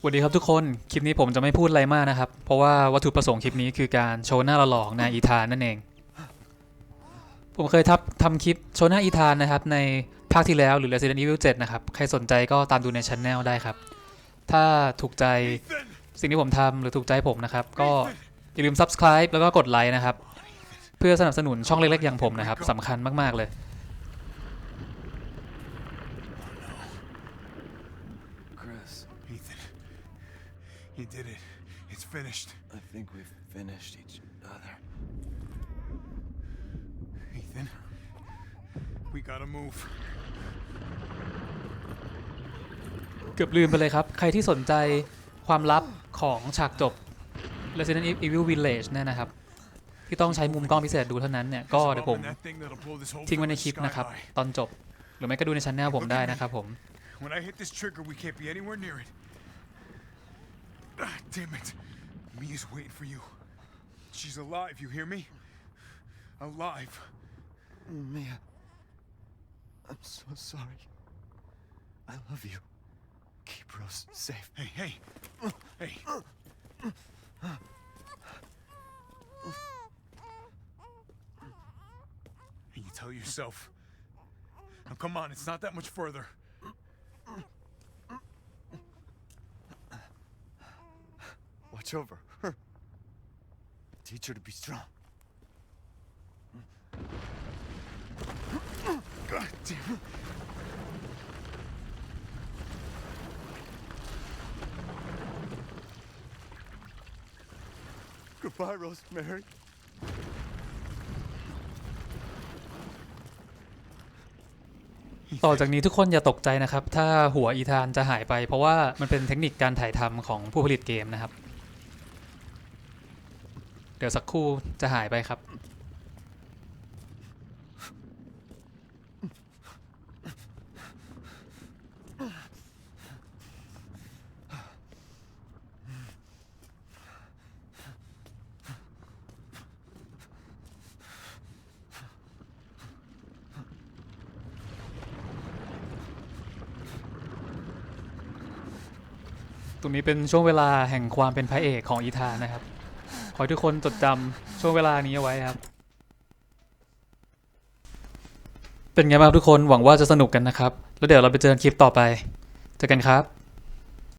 สวัสดีครับทุกคน คลิปนี้ผมจะไม่พูดอะไรมากนะครับ เพราะว่าวัตถุประสงค์คลิปนี้คือการโชว์หน้าหล่อๆของนายอีธานนั่นเอง ผมเคยทับทำคลิปโชว์หน้าอีธานนะครับในภาคที่แล้วหรือ Resident Evil 7 นะครับ ใครสนใจก็ตามดูในช anel ได้ครับ ถ้าถูกใจสิ่งที่ผมทำหรือถูกใจผมนะครับ ก็อย่าลืม subscribe แล้วก็กดไลค์นะครับ เพื่อสนับสนุนช่องเล็กๆอย่างผมนะครับสำคัญมากๆเลย Chris, Ethan, you did it. It's finished. I think we've finished each other. Ethan, we gotta move. เกือบลืมไปเลยครับ ใครที่สนใจความลับของฉากจบ Resident Evil Village เนี่ยนะครับ ที่ต้องใช้มุมกล้องพิเศษดูเท่านั้นเนี่ย ก็เดี๋ยวผม That thing that'll blow this whole ทิ้งไว้ใน village คลิป sky นะครับ high. ตอนจบ หรือไม่ก็ดูในช anel ผมได้นะครับผม When I hit this trigger, we can't be anywhere near it. Damn it. Mia's waiting for you. She's alive, you hear me? Alive. Mia, I'm so sorry. I love you. Keep Rose safe. Hey, hey. Hey. And you tell yourself. Now come on, it's not that much further. Watch over her. Teach her to be strong. God damn. Goodbye, Rosemary. ต่อจากนี้ทุกคนอย่าตกใจนะครับ ถ้าหัวอีธานจะหายไป เพราะว่ามันเป็นเทคนิคการถ่ายทำของผู้ผลิตเกมนะครับ เดี๋ยวสักครู่จะหายไปครับ ตรงนี้เป็นช่วงเวลาแห่งความเป็นพระเอกของอีธานนะครับ ขอให้ทุกคนจดจำช่วงเวลานี้เอาไว้ครับ เป็นไงบ้างครับทุกคนหวังว่าจะสนุกกันนะครับ แล้วเดี๋ยวเราไปเจอกันคลิปต่อไป เจอกันครับ